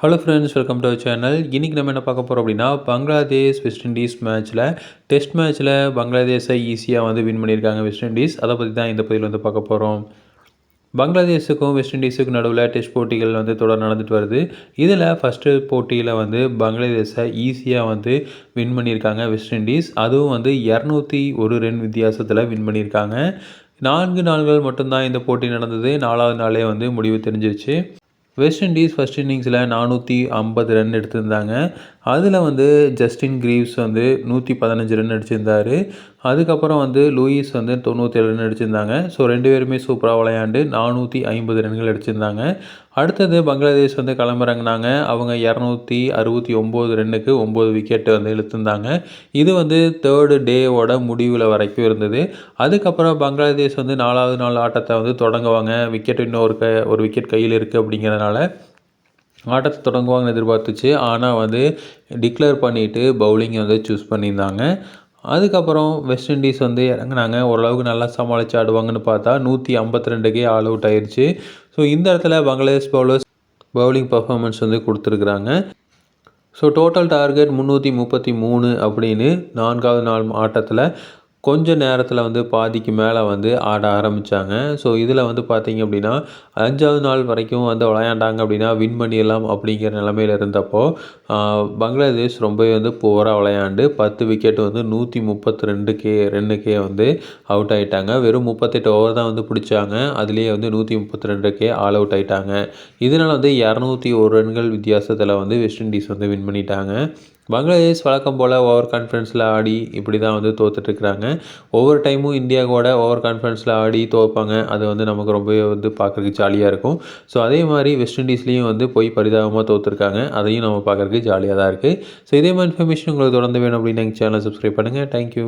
Hello friends welcome to channel இன்றைக்கி நம்ம என்ன பார்க்க போகிறோம் அப்படின்னா பங்களாதேஷ் வெஸ்ட் இண்டீஸ் மேட்ச்சில் டெஸ்ட் மேட்ச்சில் பங்களாதேஷை ஈஸியாக வந்து வின் பண்ணியிருக்காங்க வெஸ்ட் இண்டீஸ் அதை பற்றி தான் இந்த பதிவில் வந்து பார்க்க போகிறோம் பங்களாதேஷுக்கும் வெஸ்ட் இண்டீஸுக்கும் நடுவில் டெஸ்ட் போட்டிகள் வந்து தொடர் நடந்துட்டு வருது. இதில் ஃபஸ்ட்டு போட்டியில் வந்து பங்களாதேஷை ஈஸியாக வந்து வின் பண்ணியிருக்காங்க வெஸ்ட் இண்டீஸ் அதுவும் வந்து இரநூத்தி ஒரு ரன் வித்தியாசத்தில் வின் பண்ணியிருக்காங்க. நான்கு நாள்கள் மட்டும்தான் இந்த போட்டி நடந்தது. நாலாவது நாளே வந்து முடிவு தெரிஞ்சிருச்சு. வெஸ்ட் இண்டீஸ் ஃபஸ்ட் இன்னிங்ஸில் நானூற்றி ஐம்பது ரன் எடுத்திருந்தாங்க. அதில் வந்து ஜஸ்டின் கிரீவ்ஸ் வந்து நூற்றி பதினஞ்சு ரன் அடிச்சிருந்தார். அதுக்கப்புறம் வந்து லூயிஸ் வந்து தொண்ணூற்றி ரன் அடிச்சிருந்தாங்க. ஸோ ரெண்டு பேருமே சூப்பராக விளையாண்டு நானூற்றி ஐம்பது ரன்கள் அடிச்சிருந்தாங்க. அடுத்தது பங்களாதேஷ் வந்து கிளம்புறாங்கனாங்க அவங்க இரநூத்தி அறுபத்தி ஒம்பது ரன்னுக்கு ஒம்பது விக்கெட்டு வந்து இழுத்துருந்தாங்க. இது வந்து தேர்டு டேவோட முடிவில் வரைக்கும் இருந்தது. அதுக்கப்புறம் பங்களாதேஷ் வந்து நாலாவது நாள் ஆட்டத்தை வந்து தொடங்குவாங்க. விக்கெட் இன்னும் ஒரு க ஒரு விக்கெட் கையில் இருக்குது அப்படிங்கிறதுனால ஆட்டத்தை தொடங்குவாங்கன்னு எதிர்பார்த்துச்சு. ஆனால் வந்து டிக்ளேர் பண்ணிவிட்டு பவுலிங்கை வந்து சூஸ் பண்ணியிருந்தாங்க. அதுக்கப்புறம் வெஸ்ட் இண்டீஸ் வந்து இறங்குனாங்க. ஓரளவுக்கு நல்லா சமாளித்து ஆடுவாங்கன்னு பார்த்தா நூற்றி ஐம்பத்தி ரெண்டுக்கே ஆல் அவுட் ஆயிடுச்சு ஸோ இந்த இடத்துல பங்களாதேஷ் பவுலர்ஸ் பவுலிங் பர்ஃபார்மன்ஸ் வந்து கொடுத்துருக்குறாங்க. ஸோ டோட்டல் டார்கெட் முந்நூற்றி முப்பத்தி மூணு அப்படின்னு நான்காவது நாள் ஆட்டத்தில் கொஞ்ச நேரத்தில் வந்து பாதிக்கு மேலே வந்து ஆட ஆரம்பித்தாங்க ஸோ இதில் வந்து பார்த்திங்க அப்படின்னா அஞ்சாவது நாள் வரைக்கும் வந்து விளையாண்டாங்க அப்படின்னா வின் பண்ணிடலாம் அப்படிங்கிற நிலமையில் இருந்தப்போ பங்களாதேஷ் ரொம்பவே வந்து புவராக விளையாண்டு பத்து விக்கெட் வந்து நூற்றி முப்பத்தி ரெண்டு கே ரெண்டுக்கே வந்து அவுட் ஆகிட்டாங்க வெறும் முப்பத்தெட்டு ஓவர் தான் வந்து பிடிச்சாங்க. அதுலேயே வந்து நூற்றி முப்பத்தி ரெண்டுக்கே ஆல் அவுட் ஆகிட்டாங்க இதனால் வந்து இரநூத்தி ஒரு ரன்கள் வித்தியாசத்தில் வந்து வெஸ்ட் இண்டீஸ் வந்து வின் பண்ணிட்டாங்க. பங்களாதேஷ் வழக்கம் போல் ஓவர் கான்ஃபிடன்ஸில் ஆடி இப்படி தான் வந்து தோற்றுட்ருக்குறாங்க ஒவ்வொரு டைமும் இந்தியா கூட ஓவர் கான்ஃபிடன்ஸில் ஆடி தோற்பாங்க அது வந்து நமக்கு ரொம்பவே வந்து பார்க்குறதுக்கு ஜாலியாக இருக்கும். ஸோ அதே மாதிரி வெஸ்ட் இண்டீஸ்லேயும் வந்து போய் பரிதாபமாக தோற்றுருக்காங்க அதையும் நம்ம பார்க்குறதுக்கு ஜாலியாக தான் இருக்குது ஸோ இதே மாதிரி இன்ஃபர்மேஷன் உங்களுக்கு தொடர்ந்து வேணும் அப்படின்னு எங்கள் சேனலை சப்ஸ்கிரைப் பண்ணுங்கள் தேங்க்யூ